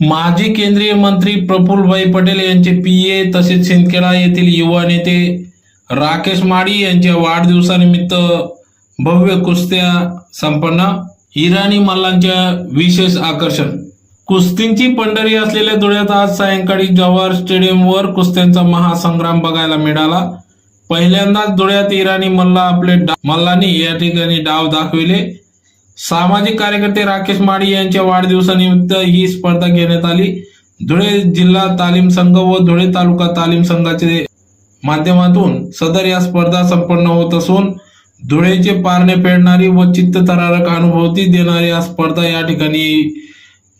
माजी केंद्रीय मंत्री प्रफुल्लभाई पटेल यांचे पीए तसेच शिंदखेडा येथील युवा नेते राकेश माडी यांच्या वाढदिवसानिमित्त भव्य कुस्त्या संपन्न इराणी मल्लांच्या विशेष आकर्षण. कुस्तींची पंढरी असलेल्या धुळ्यात आज सायंकाळी जवाहर स्टेडियमवर कुस्त्यांचा महासंग्राम बघायला मिळाला. पहिल्यांदाच धुळ्यात इराणी मल्ला आपले मल्लांनी या ठिकाणी डाव दाखविले. सामाजिक कार्यकर्ते राकेश माडी यांच्या वाढदिवसानिमित्त ही स्पर्धा घेण्यात आली. धुळे जिल्हा तालीम संघ व धुळे तालुका तालीम संघाचे माध्यमातून सदर या स्पर्धा संपन्न होत असून धुळेचे पारणे फेडणारी व चित्तथरारक अनुभूती देणारी या स्पर्धा या ठिकाणी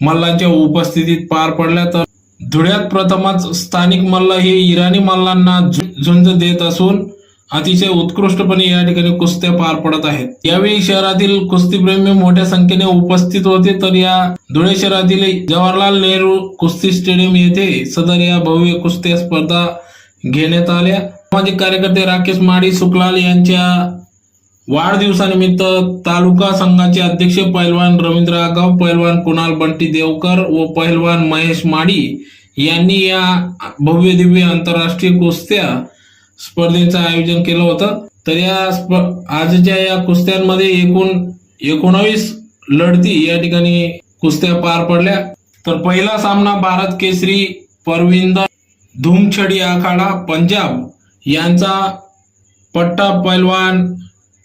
मल्लांच्या उपस्थितीत पार पडल्या. तर धुळ्यात प्रथमच स्थानिक मल्ल हे इराणी मल्लांना झुंज देत असून अतिशय उत्कृष्टपणे या ठिकाणी कुस्त्या पार पडत आहेत. यावेळी शहरातील कुस्तीप्रेमी मोठ्या संख्येने उपस्थित होते. तर या धुळे शहरातील जवाहरलाल नेहरू कुस्ती स्टेडियम येथे सदर या भव्य कुस्त्या स्पर्धा घेण्यात आल्या. सामाजिक कार्यकर्ते राकेश माडी सुकलाल यांच्या वाढदिवसानिमित्त तालुका संघाचे अध्यक्ष पैलवान रवींद्र आगाव पैलवान कुणाल बंटी देवकर व पैलवान महेश माडी यांनी या भव्य दिव्य आंतरराष्ट्रीय कुस्त्या स्पर्धेचं आयोजन केलं होतं. तर या स्प- आजच्या या कुस्त्यांमध्ये एकूण एकोणावीस लढती या ठिकाणी कुस्त्या पार पडल्या. तर पहिला सामना भारत केसरी परविंदर धूमछडी आखाडा पंजाब यांचा पट्टा पैलवान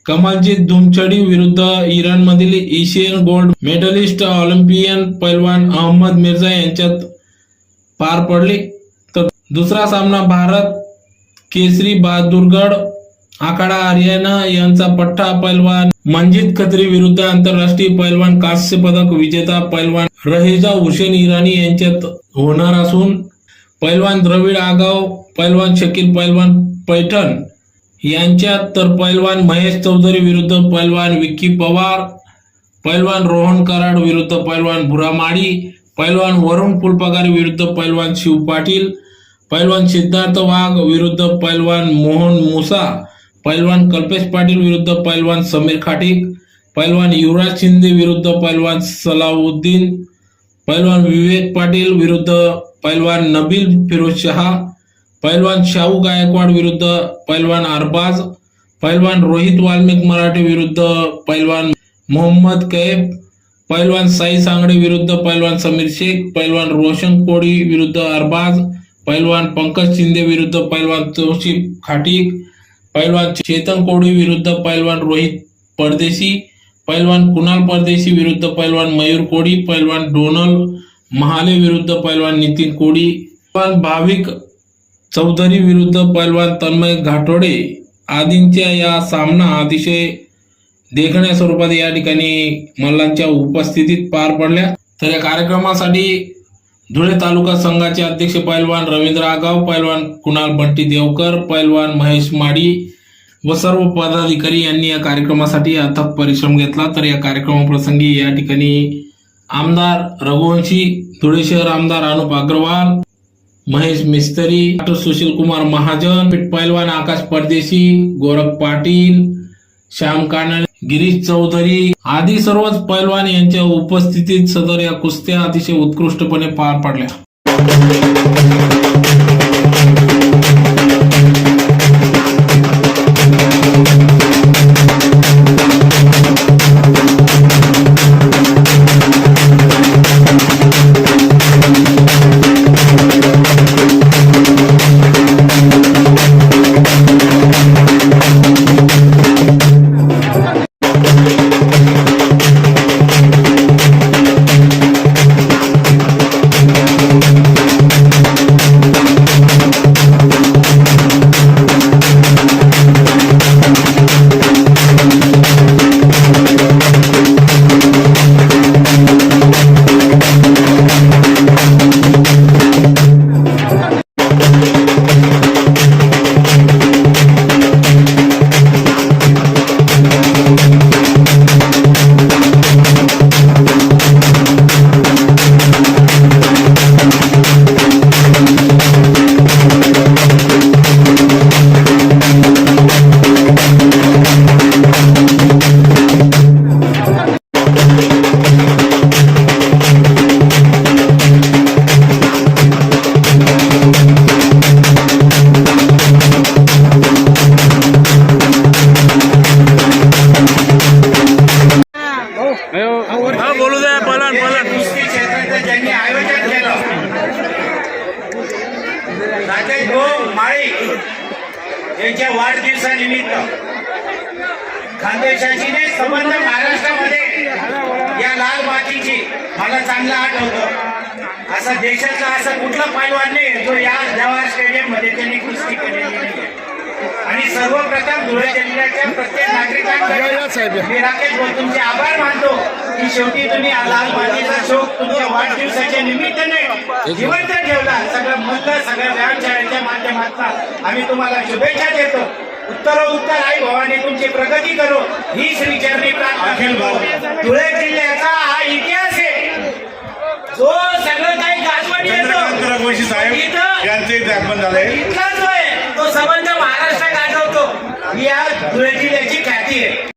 कमलजीत धुमछडी विरुद्ध इराणमधील एशियन गोल्ड मेडलिस्ट ऑलिम्पियन पैलवान अहमद मिर्झा यांच्यात पार पडले. तर दुसरा सामना भारत केसरी बहादूरगड आखाडा हरियाणा यांचा पठ्ठा पैलवान मंजित खत्री विरुद्ध आंतरराष्ट्रीय पैलवान कांस्य पदक विजेता पैलवान रहेजा हुसेन इराणी यांच्यात होणार असून पैलवान द्रविड आगाव पैलवान शकील पैलवान पैठण यांच्यात तर पैलवान महेश चौधरी विरुद्ध पैलवान विक्की पवार पैलवान रोहन कराड विरुद्ध पैलवान भुरामाडी पैलवान वरुण फुलपगार विरुद्ध पैलवान शिव पाटील पैलवान सिद्धार्थ वाघ विरुद्ध पैलवान मोहन मुसा पैलवान कल्पेश पाटील विरुद्ध पैलवान समीर खाटीक पैलवान युवराज शिंदे विरुद्ध पैलवान सलाउद्दीन पैलवान विवेक पाटील विरुद्ध पैलवान नबील फिरोज शहा पैलवान शाहू गायकवाड विरुद्ध पैलवान अरबाज पैलवान रोहित वाल्मिक मराठे विरुद्ध पैलवान मोहम्मद कैब पैलवान साई सांगडे विरुद्ध पैलवान समीर शेख पैलवान रोशन कोडी विरुद्ध अरबाज पैलवान पंकज शिंदे विरुद्ध पैलवान तौशिफ खाटीक पैलवान चेतन कोडी विरुद्ध पैलवान रोहित परदेशी पैलवान कुणाल परदेशी विरुद्ध पैलवान मयूर कोडी पैलवान डोनल महाले विरुद्ध पैलवान नितीन कोडी पैलवान भाविक चौधरी विरुद्ध पैलवान तन्मय घाटोडे आदींच्या या सामना अतिशय देखण्या स्वरूपात या ठिकाणी मल्लांच्या उपस्थितीत पार पडल्या. तर या कार्यक्रमासाठी धुळे तालुका संघाचे अध्यक्ष पैलवान रवींद्र आगाव पैलवान कुणाल बंटी देवकर पैलवान महेश माडी व सर्व पदाधिकारी यांनी या कार्यक्रमासाठी अथक परिश्रम घेतला. तर या कार्यक्रमाप्रसंगी या ठिकाणी आमदार रघुवंशी धुळे शहर आमदार अनुप अग्रवाल महेश मिस्त्री डॉक्टर सुशील कुमार महाजन पीठ पैलवान आकाश परदेशी गोरख पाटील श्याम कानडे गिरीश चौधरी आदी सर्वच पैलवान यांच्या उपस्थितीत सदर या कुस्त्या अतिशय उत्कृष्टपणे पार पडल्या. यांच्या वाढदिवसानिमित्त खानदेशाची संबंध महाराष्ट्रामध्ये या लाल मातीची मला चांगलं आठवतं. असा देशाचा असा कुठला पैलवान नाही जो या जवाहर स्टेडियममध्ये त्यांनी कुस्ती केलेली नाही आणि सर्वप्रथम धुळे जिल्ह्याच्या प्रत्येक नागरिकांकडे मी राकेश भाऊ तुमचे आभार मानतो. की शेवटी तुम्ही लाल मातीचा शोक तुमच्या वाढदिवसाच्या निमित्ताने जिवंत ठेवला. सगळं मल्ल सगळ्या व्यायामशाळेच्या माध्यमातून आम्ही तुम्हाला शुभेच्छा देतो. उत्तर उत्तर आई भवानी तुमची प्रगती करो. ही श्री चरणी प्रार्थना. धुळे जिल्ह्याचा हा इतिहास आहे. जो सगळं काही गाजवण येतो. साहेब यांचे आगमन झालंय इथला जो आहे तो संबंध महाराष्ट्र गाजवतो. ही या धुळे जिल्ह्याची ख्याती आहे.